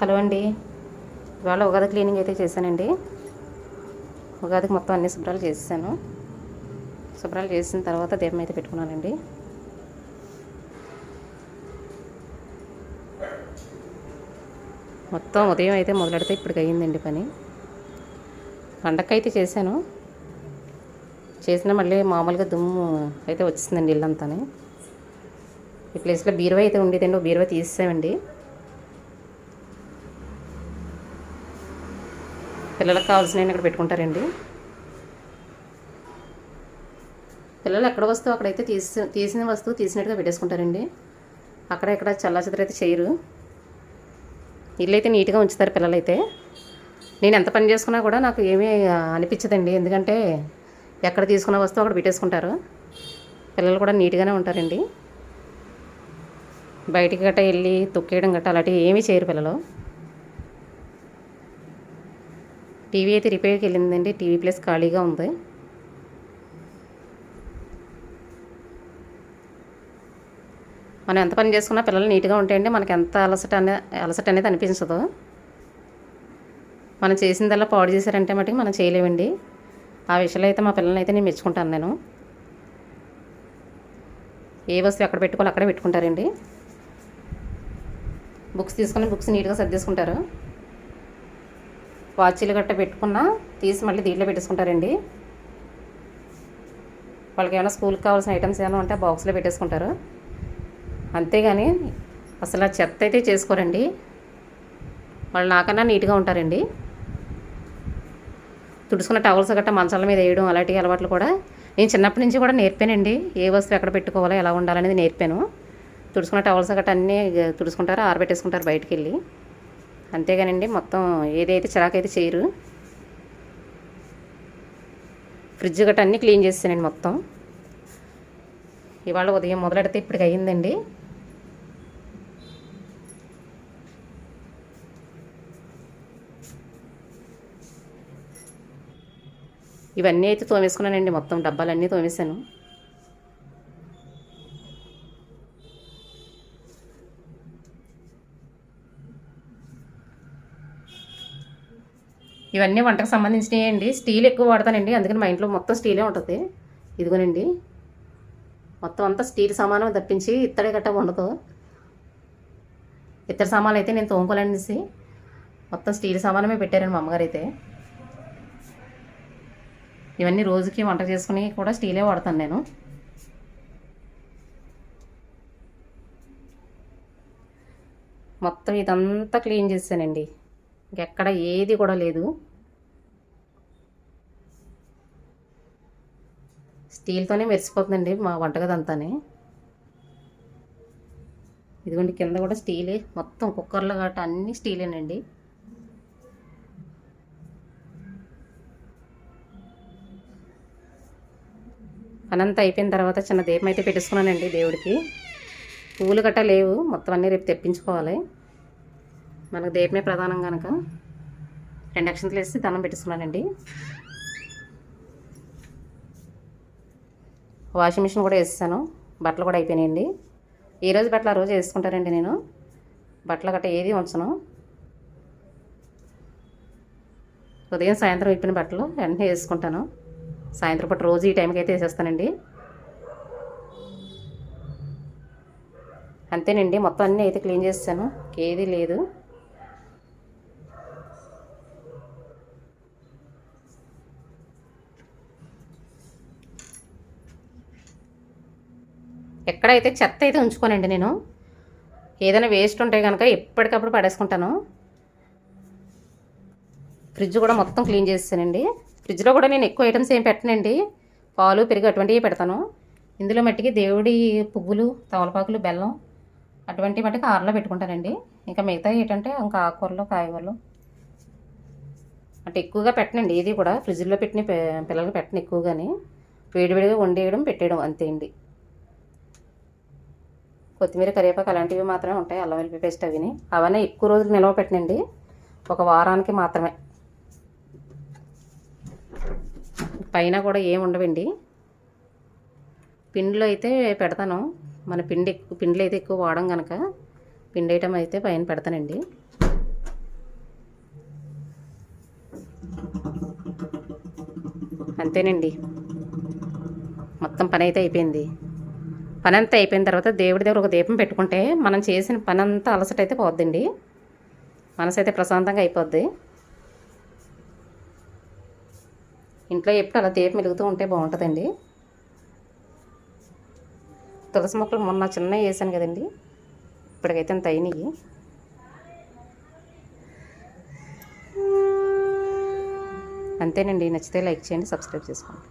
Hello అండి. ఇవాళ Ugadi cleaning అయితే చేశానండి. ఉగాదికి మొత్తం అన్ని శుభ్రాలు చేసేసాను. శుభ్రాలు చేసిన తర్వాత దీపం అయితే పెట్టుకున్నానండి. మొత్తం ఉదయం అయితే మొదలెడితే ఇప్పటికి అయ్యిందండి పని. పండగ అయితే చేశాను. చేసినా మళ్ళీ మామూలుగా దుమ్ము అయితే వచ్చిందండి ఇల్లంతానే. ఈ ప్లేస్లో బీరువా అయితే ఉండేదండి. ఓ బీరువా తీసేసామండి. పిల్లలకు కావాల్సినవి ఇక్కడ పెట్టుకుంటారండి. పిల్లలు ఎక్కడ వస్తువు అక్కడైతే తీసి తీసిన వస్తువు తీసినట్టుగా పెట్టేసుకుంటారండి. అక్కడ ఇక్కడ చల్లా అయితే చేయరు. ఇల్లు అయితే నీట్గా ఉంచుతారు పిల్లలైతే. నేను ఎంత పని చేసుకున్నా కూడా నాకు ఏమీ అనిపించదండి. ఎందుకంటే ఎక్కడ తీసుకున్న వస్తువు అక్కడ పెట్టేసుకుంటారు. పిల్లలు కూడా నీట్గానే ఉంటారండి. బయటికి గట్ట వెళ్ళి తొక్కేయడం గట్ట అలాంటివి ఏమీ చేయరు పిల్లలు. టీవీ అయితే రిపేర్కి వెళ్ళిందండి. టీవీ ప్లేస్ ఖాళీగా ఉంది. మనం ఎంత పని చేసుకున్నా పిల్లలు నీట్గా ఉంటాయండి. మనకి ఎంత అలసట అనే అలసట అనేది అనిపించదు. మనం చేసిందల్లా పాడు చేశారంటే మటుకు మనం చేయలేమండి. ఆ విషయంలో అయితే మా పిల్లల్ని అయితే నేను మెచ్చుకుంటాను నేను. ఏ వస్తువు ఎక్కడ పెట్టుకోవాలి అక్కడే పెట్టుకుంటారండి. బుక్స్ తీసుకొని బుక్స్ నీట్గా సర్దేసుకుంటారు వాచీలు గట్ట పెట్టుకున్నా తీసి మళ్ళీ దీంట్లో పెట్టేసుకుంటారండి. వాళ్ళకి ఏమైనా స్కూల్కి కావాల్సిన ఐటమ్స్ ఏమైనా ఉంటే బాక్స్లో పెట్టేసుకుంటారు. అంతేగాని అసలు ఆ చెత్త అయితే చేసుకోరండి. వాళ్ళు నాకన్నా నీట్గా ఉంటారండి. తుడుచుకున్న టవల్స్ గట్ట మంచాల మీద వేయడం అలాంటి అలవాట్లు కూడా నేను చిన్నప్పటి నుంచి కూడా నేర్పానండి. ఏ వస్తువు ఎక్కడ పెట్టుకోవాలో ఎలా ఉండాలనేది నేర్పాను. తుడుచుకున్న టవల్స్ గట్ట అన్నీ తుడుచుకుంటారు ఆరబెట్టేసుకుంటారు బయటికి వెళ్ళి అంతేగానండి మొత్తం ఏదైతే చిరాకైతే చేయరు. ఫ్రిడ్జ్ గట్రా అన్నీ క్లీన్ చేస్తానండి మొత్తం. ఇవాళ ఉదయం మొదలెడితే ఇప్పటికి అయ్యిందండి. ఇవన్నీ అయితే తోమేసుకున్నానండి మొత్తం డబ్బాలన్నీ తోమేశాను. ఇవన్నీ వంటకు సంబంధించినవి అండి స్టీల్ ఎక్కువ వాడతానండి. అందుకని మా ఇంట్లో మొత్తం స్టీలే ఉంటుంది. ఇదిగోనండి. మొత్తం అంతా స్టీల్ సామాను తప్పించి ఇత్తడి గట్ట ఉండదు ఇతర సామాన్లు అయితే నేను తోముకోలేనేసి మొత్తం స్టీల్ సామానమే పెట్టారండి మా అమ్మగారు అయితే ఇవన్నీ రోజుకి వంట చేసుకుని కూడా స్టీలే వాడతాను నేను. మొత్తం ఇదంతా క్లీన్ చేశానండి ఇంకెక్కడ ఏది కూడా లేదు. స్టీల్తోనే మెరిసిపోతుందండి మా వంటగది అంతానే ఇదిగోండి కింద కూడా స్టీలే. మొత్తం కుక్కర్లు కాబట్టి అన్నీ స్టీలేనండి. అనంత అయిపోయిన తర్వాత చిన్న దీపం అయితే పెట్టుకున్నానండి దేవుడికి. పూలు గట్ట లేవు. మొత్తం అన్నీ రేపు తెప్పించుకోవాలి. మనకు దీపమే ప్రధానం కనుక రెండు అక్షంతలు వేసి దండం పెట్టేసుకున్నానండి వాషింగ్ మిషన్ కూడా వేసేసాను. బట్టలు కూడా అయిపోయినాయండి. ఈ రోజు బట్టలు ఆ రోజు వేసుకుంటానండి నేను. బట్టలు గట్ట ఏది ఉంచను. ఉదయం సాయంత్రం ఇప్పిన బట్టలు వెంటనే వేసుకుంటాను. సాయంత్రం పూట రోజు ఈ టైంకి అయితే వేసేస్తానండి. అంతేనండి మొత్తం అన్నీ అయితే క్లీన్ చేస్తాను ఏది లేదు. ఎక్కడైతే చెత్త అయితే ఉంచుకోనండి నేను. ఏదైనా వేస్ట్ ఉంటే కనుక ఎప్పటికప్పుడు పడేసుకుంటాను. ఫ్రిడ్జ్ కూడా మొత్తం క్లీన్ చేస్తానండి ఫ్రిడ్జ్లో కూడా నేను ఎక్కువ ఐటమ్స్ ఏం పెట్టనండి. పాలు పెరుగు అటువంటివి పెడతాను. ఇందులో మట్టికి దేవుడి పువ్వులు తమలపాకులు బెల్లం అటువంటి మట్టికి ఆరులో పెట్టుకుంటానండి. ఇంకా మిగతా ఏంటంటే ఇంకా ఆకుకూరలు కాయగూరలు. అంటే ఎక్కువగా పెట్టనండి. ఏది కూడా ఫ్రిడ్జ్లో పెట్టిన పి- పిల్లలకి పెట్టను ఎక్కువగాని. వేడివేడిగా వండేయడం పెట్టేయడం అంతే అండి. కొత్తిమీర కరివేపాకు అలాంటివి మాత్రమే ఉంటాయి. అల్లం వెల్లుల్లి పేస్ట్ అవిని. అవన్నీ ఎక్కువ రోజులు నిల్వ పెట్టినండి. ఒక వారానికి మాత్రమే. పైన కూడా ఏమి ఉండవండి. పిండిలో అయితే పెడతాను. మన పిండి పిండిలో అయితే ఎక్కువ వాడడం కనుక పిండి ఐటమ్ అయితే పైన పెడతానండి. అంతేనండి. మొత్తం పని అయితే అయిపోయింది. పని అంతా అయిపోయిన తర్వాత దేవుడి దగ్గర ఒక దీపం పెట్టుకుంటే మనం చేసిన పని అంతా అలసట అయితే పోద్దండి. మనసు అయితే ప్రశాంతంగా అయిపోద్ది. ఇంట్లో ఎప్పుడు అలా దీపం వెలుగుతూ ఉంటే బాగుంటుందండి. తులసి మొక్కలు మొన్న చిన్న వేసాను కదండి. ఇప్పటికైతే అంత అయినాయి. అంతేనండి. నచ్చితే లైక్ చేయండి సబ్స్క్రైబ్ చేసుకోండి.